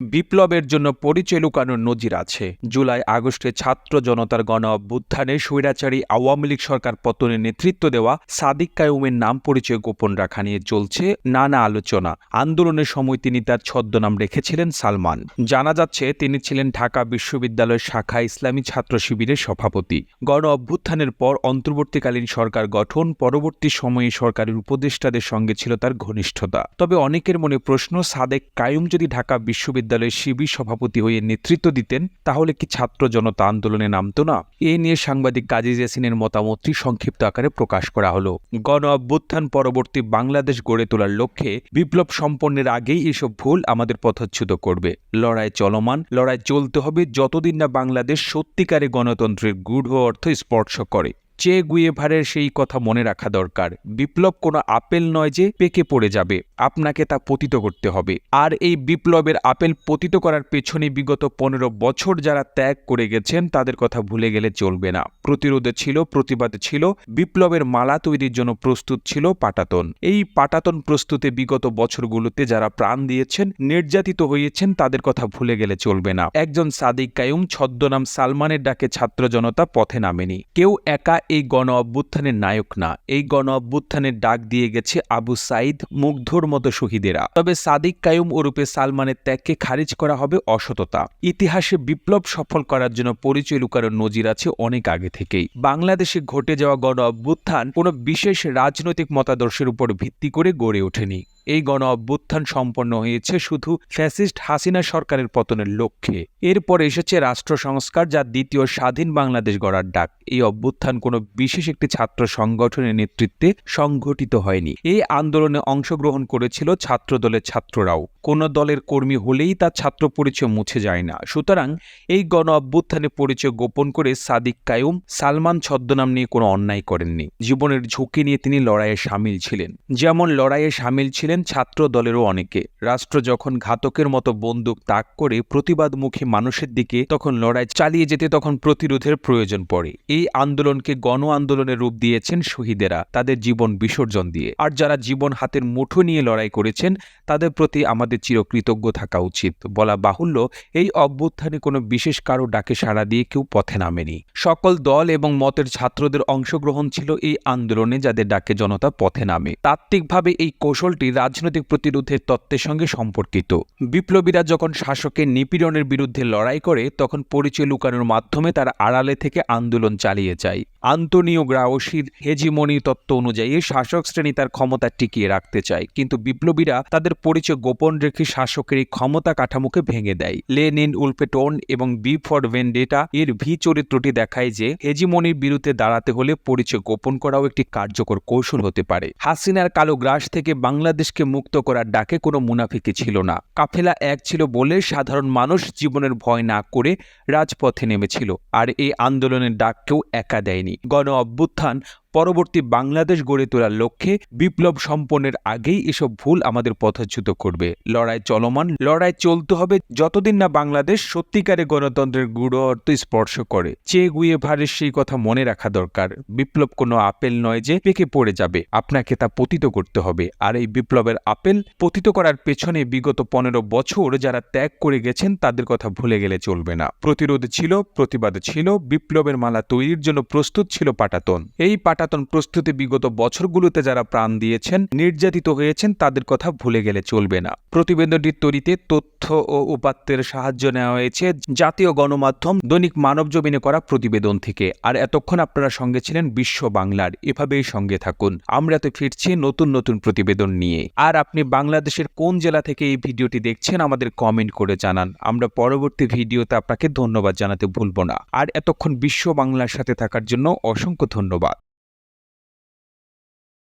বিপ্লবের জন্য পরিচয় লুকানোর নজির আছে। জুলাই, আগস্টে ছাত্র জনতার গণ অভ্যুত্থানে স্বৈরাচারী আওয়ামী লীগ সরকার পতনের নেতৃত্ব দেওয়া সাদিক কায়ুমের নাম পরিচয় গোপন রাখা নিয়ে চলছে নানা আলোচনা। আন্দোলনের সময় তিনি তার ছদ্মনাম রেখেছিলেন সালমান। জানা যাচ্ছে, তিনি ছিলেন ঢাকা বিশ্ববিদ্যালয়ের শাখা ইসলামী ছাত্র শিবিরের সভাপতি। গণ অভ্যুত্থানের পর অন্তর্বর্তীকালীন সরকার গঠন, পরবর্তী সময়ে সরকারের উপদেষ্টাদের সঙ্গে ছিল তার ঘনিষ্ঠতা। তবে অনেকের মনে প্রশ্ন, সাদেক কায়ুম যদি ঢাকা বিশ্ববিদ্যালয়ের শিবির সভাপতি হয়ে নেতৃত্ব দিতেন, তাহলে কি ছাত্র জনতা আন্দোলনে নামতো না? এ নিয়ে সাংবাদিক কাজী জেসিনের মতামতটি সংক্ষিপ্ত আকারে প্রকাশ করা হলো। গণ অভ্যুত্থান পরবর্তী বাংলাদেশ গড়ে তোলার লক্ষ্যে বিপ্লব সম্পন্নের আগেই এসব ভুল আমাদের পথচ্যুত করবে। লড়াই চলমান, লড়াই চলতে হবে যতদিন না বাংলাদেশ সত্যিকারে গণতন্ত্রের গূঢ় অর্থ স্পর্শ করে। চে গুয়েভারের সেই কথা মনে রাখা দরকার। বিপ্লব কোনো আপেল নয় যে পেকে পড়ে যাবে। আপনাকে তা পতিত করতে হবে। আর এই বিপ্লবের আপেল পতিত করার পেছনে বিগত পনেরো বছর যারা ত্যাগ করে গেছেন, তাদের কথা ভুলে গেলে চলবে না। প্রতিরোধে ছিল, প্রতিবাদে ছিল, বিপ্লবের মালা তৈরির জন্য প্রস্তুত ছিল পাটাতন। এই পাটাতন প্রস্তুতে বিগত বছরগুলোতে যারা প্রাণ দিয়েছেন, নির্যাতিত হয়েছেন, তাদের কথা ভুলে গেলে চলবে না। একজন সাদিক কায়ুম ছদ্মনাম সালমানের ডাকে ছাত্র জনতা পথে নামেনি। কেউ একা এই গণ অভ্যুত্থানের নায়ক না। এই গণ অভ্যুত্থানের ডাক দিয়ে গেছে আবু সাইদ মুগ্ধর মতো শহীদেরা। তবে সাদিক কায়ুম ওরূপে সালমানের ত্যাগকে খারিজ করা হবে অসততা। ইতিহাসে বিপ্লব সফল করার জন্য পরিচয় লুকানোর নজির আছে অনেক আগে থেকেই। বাংলাদেশে ঘটে যাওয়া গণ অভ্যুত্থান কোনো বিশেষ রাজনৈতিক মতাদর্শের উপর ভিত্তি করে গড়ে ওঠেনি। এই গণ অভ্যুত্থান সম্পন্ন হয়েছে শুধু ফ্যাসিস্ট হাসিনা সরকারের পতনের লক্ষ্যে। এরপর এসেছে রাষ্ট্র সংস্কার যা দ্বিতীয় স্বাধীন বাংলাদেশ গড়ার ডাক। এই অভ্যুত্থান কোনো বিশেষ একটি ছাত্র সংগঠনের নেতৃত্বে সংঘটিত হয়নি। এই আন্দোলনে অংশগ্রহণ করেছিল ছাত্র দলের ছাত্ররাও। কোন দলের কর্মী হলেই তার ছাত্র পরিচয় মুছে যায় না। সুতরাং এই গণ অভ্যুত্থানে পরিচয় গোপন করে সাদিক কায়ুম সালমান ছদ্মনাম নিয়ে কোনো অন্যায় করেননি। জীবনের ঝুঁকি নিয়ে তিনি লড়াইয়ে সামিল ছিলেন। যেমন লড়াইয়ে সামিল ছিলেন ছাত্র দলেরও অনেকে। রাষ্ট্র যখন ঘাতকের মতো বন্দুক তাক করে প্রতিবাদমুখী মানুষের দিকে তখন লড়াই চালিয়ে যেতে তখন প্রতিরোধের প্রয়োজন পড়ে। এই আন্দোলনকে গণ আন্দোলনের রূপ দিয়েছেন শহীদেরা, তাদের জীবন বিসর্জন দিয়ে। আর যারা জীবন হাতের মুঠো নিয়ে লড়াই করেছেন, তাদের প্রতি আমাদের চিরকৃতজ্ঞ থাকা উচিত। বলা বাহুল্য, এই অভ্যুত্থানে কোনো বিশেষ কারও ডাকে সাড়া দিয়ে কেউ পথে নামেনি। সকল দল এবং মতের ছাত্রদের অংশগ্রহণ ছিল এই আন্দোলনে যাদের ডাকে জনতা পথে নামে। তাত্ত্বিকভাবে এই কৌশলটি রাজনৈতিক প্রতিরোধের তত্ত্বের সঙ্গে সম্পর্কিত। বিপ্লবীরা যখন শাসকের নিপীড়নের বিরুদ্ধে লড়াই করে, তখন পরিচয় লুকানোর মাধ্যমে তারা আড়ালে থেকে আন্দোলন চালিয়ে যায়। আন্তনিও গ্রাউসির হেজিমনি তত্ত্ব অনুযায়ী শাসক শ্রেণি তার ক্ষমতা টিকিয়ে রাখতে চায়। কিন্তু বিপ্লবীরা তাদের পরিচয় গোপন রেখে শাসকের এই ক্ষমতা কাঠামোকে ভেঙে দেয়। লেনিন উল্পেটন এবং বি ফর ভেন্ডেটা এর ভি চরিত্রটি দেখায় যে হেজিমনির বিরুদ্ধে দাঁড়াতে হলে পরিচয় গোপন করাও একটি কার্যকর কৌশল হতে পারে। হাসিনার কালো গ্রাস থেকে বাংলাদেশকে মুক্ত করার ডাকে কোনো মুনাফিকি ছিল না। কাফেলা এক ছিল বলে সাধারণ মানুষ জীবনের ভয় না করে রাজপথে নেমেছিল, আর এই আন্দোলনের ডাককেও একা দেয়নি। গণ অভ্যুত্থান পরবর্তী বাংলাদেশ গড়ে তোলার লক্ষ্যে বিপ্লব সম্পন্নের আগেই এসব ভুল আমাদের পথচ্যুত করবে। লড়াই চলমান, লড়াই চলতে হবে, যতদিন না বাংলাদেশ সত্যিকারে গণতন্ত্রের গূঢ় অর্থ স্পর্শ করে। চে গুয়ে ভারের সেই কথা মনে রাখা দরকার। বিপ্লব কোনো আপেল নয় যে পেকে পড়ে যাবে। আপনাকে তা পতিত করতে হবে। আর এই বিপ্লবের আপেল পতিত করার পেছনে বিগত পনেরো বছর যারা ত্যাগ করে গেছেন, তাদের কথা ভুলে গেলে চলবে না। প্রতিরোধ ছিল, প্রতিবাদ ছিল, বিপ্লবের মালা তৈরির জন্য প্রস্তুত ছিল পাটাতন। এই পাটাতন প্রস্তুতি বিগত বছরগুলোতে যারা প্রাণ দিয়েছেন, নির্যাতিত হয়েছেন, তাদের কথা ভুলে গেলে চলবে না। প্রতিবেদনটির তৈরিতে তথ্য ও উপাত্তের সাহায্য নেওয়া হয়েছে জাতীয় গণমাধ্যম দৈনিক মানব জমিনে করা প্রতিবেদন থেকে। আর এতক্ষণ আপনারা সঙ্গে ছিলেন বিশ্ব বাংলার। এভাবেই সঙ্গে থাকুন। আমরা তো ফিরছি নতুন নতুন প্রতিবেদন নিয়ে। আর আপনি বাংলাদেশের কোন জেলা থেকে এই ভিডিওটি দেখছেন, আমাদের কমেন্ট করে জানান। আমরা পরবর্তী ভিডিওতে আপনাকে ধন্যবাদ জানাতে ভুলব না। আর এতক্ষণ বিশ্ব বাংলার সাথে থাকার জন্য অসংখ্য ধন্যবাদ।